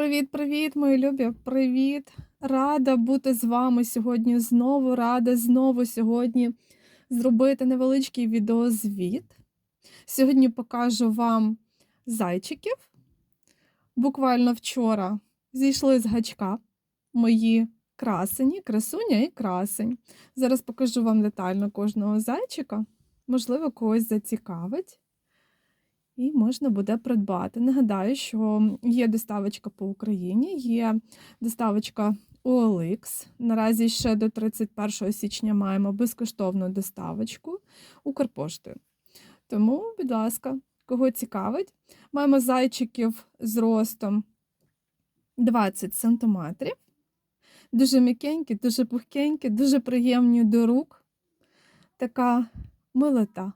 Привіт-привіт, мої любі! Привіт! Рада бути з вами сьогодні знову. Рада знову сьогодні зробити невеличкий відеозвіт. Сьогодні покажу вам зайчиків. Буквально вчора зійшли з гачка мої красені, красуня і красень. Зараз покажу вам детально кожного зайчика. Можливо, когось зацікавить і можна буде придбати. Нагадаю, що є доставочка по Україні, є доставочка OLX. Наразі ще до 31 січня маємо безкоштовну доставочку Укрпоштою. Тому, будь ласка, кого цікавить, маємо зайчиків з ростом 20 см. Дуже м'якенькі, дуже пухкенькі, дуже приємні до рук. Така милота.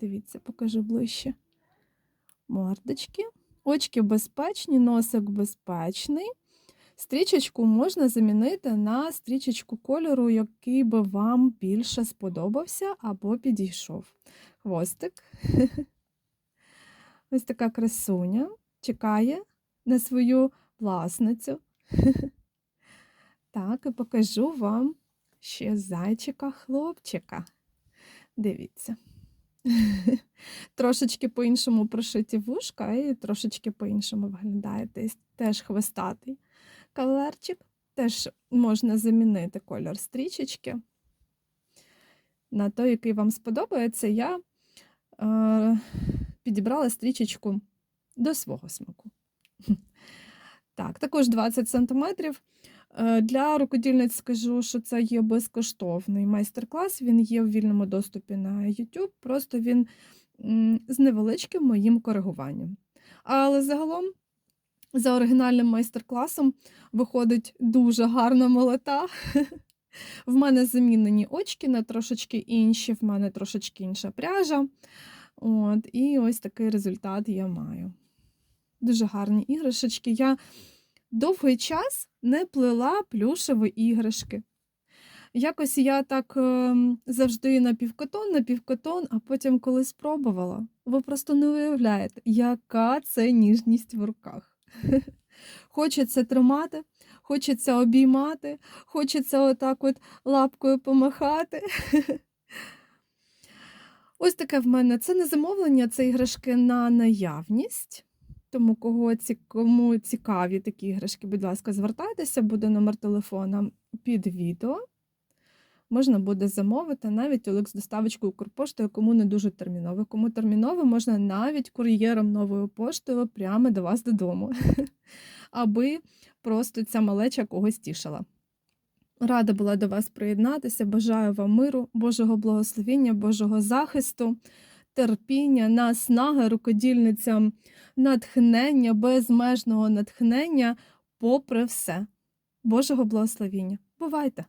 Дивіться, покажу ближче мордочки. Очки безпечні, носик безпечний. Стрічечку можна замінити на стрічечку кольору, який би вам більше сподобався або підійшов. Хвостик. Ось така красуня чекає на свою власницю. Так, і покажу вам ще зайчика-хлопчика. Дивіться. Трошечки по-іншому прошиті вушка і трошечки по-іншому виглядає. Теж хвостатий калерчик. Теж можна замінити кольор стрічечки. На той, який вам сподобається, я е, підібрала стрічечку до свого смаку. Так, також 20 см. Е, для рукодільниць скажу, що це є безкоштовний майстер-клас, він є в вільному доступі на YouTube, просто він з невеличким моїм коригуванням. Але загалом, за оригінальним майстер-класом, виходить дуже гарна молота. В мене замінені очки на трошечки інші, в мене трошечки інша пряжа. От, І ось такий результат я маю. Дуже гарні іграшечки. Я довгий час не плела плюшеві іграшки. Якось я так ем, завжди напівкотон, напівкотон, а потім, коли спробувала, ви просто не уявляєте, яка це ніжність в руках. Хочеться тримати, хочеться обіймати, хочеться отак от лапкою помахати. Ось таке в мене це не замовлення, це іграшки на наявність. Тому кого кому цікаві такі іграшки, будь ласка, звертайтеся, буде номер телефона під відео. Можна буде замовити навіть Олекс доставочкою Укрпоштою, кому не дуже терміново. Кому терміново, можна навіть кур'єром новою поштою прямо до вас додому, аби просто ця малеча когось тішила. Рада була до вас приєднатися. Бажаю вам миру, Божого благословіння, Божого захисту терпіння, наснаги рукодільницям, натхнення, безмежного натхнення, попри все. Божого благословіння. Бувайте!